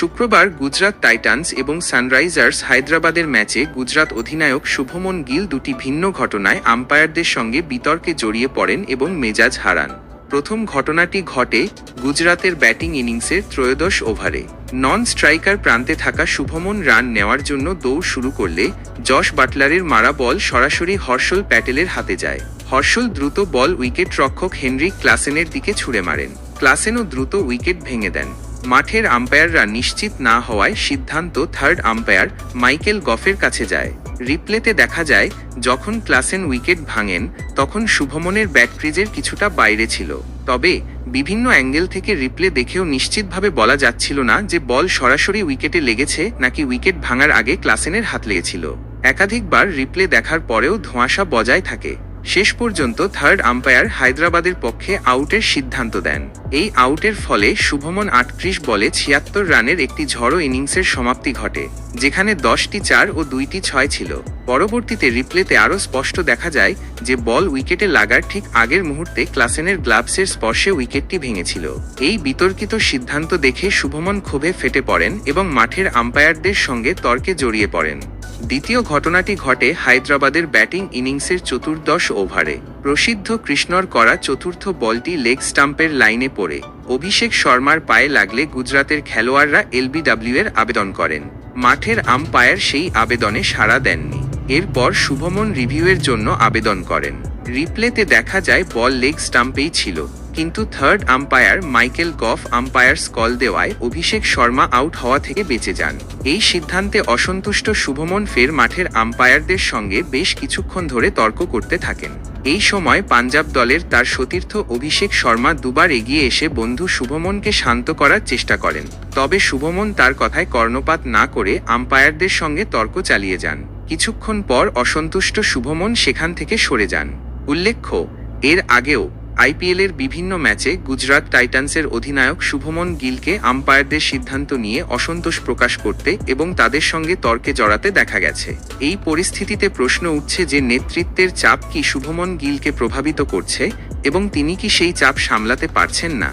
শুক্রবার গুজরাট টাইটান্স এবং সানরাইজার্স হায়দ্রাবাদের ম্যাচে গুজরাট অধিনায়ক শুভমন গিল দুটি ভিন্ন ঘটনায় আম্পায়ারদের সঙ্গে বিতর্কে জড়িয়ে পড়েন এবং মেজাজ হারান। প্রথম ঘটনাটি ঘটে গুজরাতের ব্যাটিং ইনিংসের ত্রয়োদশ ওভারে। নন স্ট্রাইকার প্রান্তে থাকা শুভমন রান নেওয়ার জন্য দৌড় শুরু করলে জশ বাটলারের মারা বল সরাসরি হর্ষল প্যাটেলের হাতে যায়। হর্ষল দ্রুত বল উইকেট রক্ষক হেনরিক ক্লাসেনের দিকে ছুড়ে মারেন। ক্লাসেনও দ্রুত উইকেট ভেঙে দেন। মাঠের আম্পায়াররা নিশ্চিত না হওয়ায় সিদ্ধান্ত থার্ড আম্পায়ার মাইকেল গফের কাছে যায়। রিপ্লেতে দেখা যায়, যখন ক্লাসেন উইকেট ভাঙেন, তখন শুভমনের ব্যাট ক্রিজের কিছুটা বাইরে ছিল। তবে, বিভিন্ন অ্যাঙ্গেল থেকে রিপ্লে দেখেও নিশ্চিতভাবে বলা যাচ্ছিল না যে বল সরাসরি উইকেটে লেগেছে নাকি উইকেট ভাঙার আগে ক্লাসেনের হাত লেগেছিল। একাধিকবার রিপ্লে দেখার পরেও ধোঁয়াশা বজায় থাকে। শেষ পর্যন্ত থার্ড আম্পায়ার হায়দ্রাবাদের পক্ষে আউটের সিদ্ধান্ত দেন। এই আউটের ফলে শুভমন আটত্রিশ বলে ছিয়াত্তর রানের একটি ঝড়ো ইনিংসের সমাপ্তি ঘটে, যেখানে দশটি চার ও দুইটি ছয় ছিল। পরবর্তীতে রিপ্লেতে আরও স্পষ্ট দেখা যায় যে বল উইকেটে লাগার ঠিক আগের মুহূর্তে ক্লাসেনের গ্লাভসের স্পর্শে উইকেটটি ভেঙেছিল। এই বিতর্কিত সিদ্ধান্ত দেখে শুভমন ক্ষোভে ফেটে পড়েন এবং মাঠের আম্পায়ারদের সঙ্গে তর্কে জড়িয়ে পড়েন। দ্বিতীয় ঘটনাটি ঘটে হায়দ্রাবাদের ব্যাটিং ইনিংসের চতুর্দশ ওভারে। প্রসিদ্ধ কৃষ্ণর করা চতুর্থ বলটি লেগ স্টাম্পের লাইনে পড়ে। অভিষেক শর্মার পায়ে লাগলে গুজরাতের খেলোয়াড়রা এলবিডাব্লিউ এর আবেদন করেন। মাঠের আম্পায়ার সেই আবেদনে সাড়া দেননি। এরপর শুভমন রিভিউয়ের জন্য আবেদন করেন। রিপ্লেতে দেখা যায় বল লেগ স্টাম্পেই ছিল, কিন্তু third umpire Michael Gough umpire's call দেওয়ায় অভিষেক শর্মা আউট হওয়া থেকে বেঁচে যান। এই সিদ্ধান্তে অসন্তুষ্ট শুভমন ফের মাঠের আম্পায়ারদের সঙ্গে বেশ কিছুক্ষণ ধরে তর্ক করতে থাকেন। এই সময় পাঞ্জাব দলের তার সতীর্থ অভিষেক শর্মা দুবার এগিয়ে এসে বন্ধু শুভমনকে শান্ত করার চেষ্টা করেন, তবে শুভমন তার কথায় কর্ণপাত না করে আম্পায়ারদের সঙ্গে তর্ক চালিয়ে যান। কিছুক্ষণ পর অসন্তুষ্ট শুভমন সেখান থেকে সরে যান। উল্লেখ্য, এর আগেও আইপিএলের বিভিন্ন ম্যাচে গুজরাট টাইটান্সের অধিনায়ক শুভমন গিলকে আম্পায়ারদের সিদ্ধান্ত নিয়ে অসন্তোষ প্রকাশ করতে এবং তাদের সঙ্গে তর্কে জড়াতে দেখা গেছে। এই পরিস্থিতিতে প্রশ্ন উঠছে যে নেতৃত্বের চাপ কি শুভমন গিলকে প্রভাবিত করছে এবং তিনি কি সেই চাপ সামলাতে পারছেন না?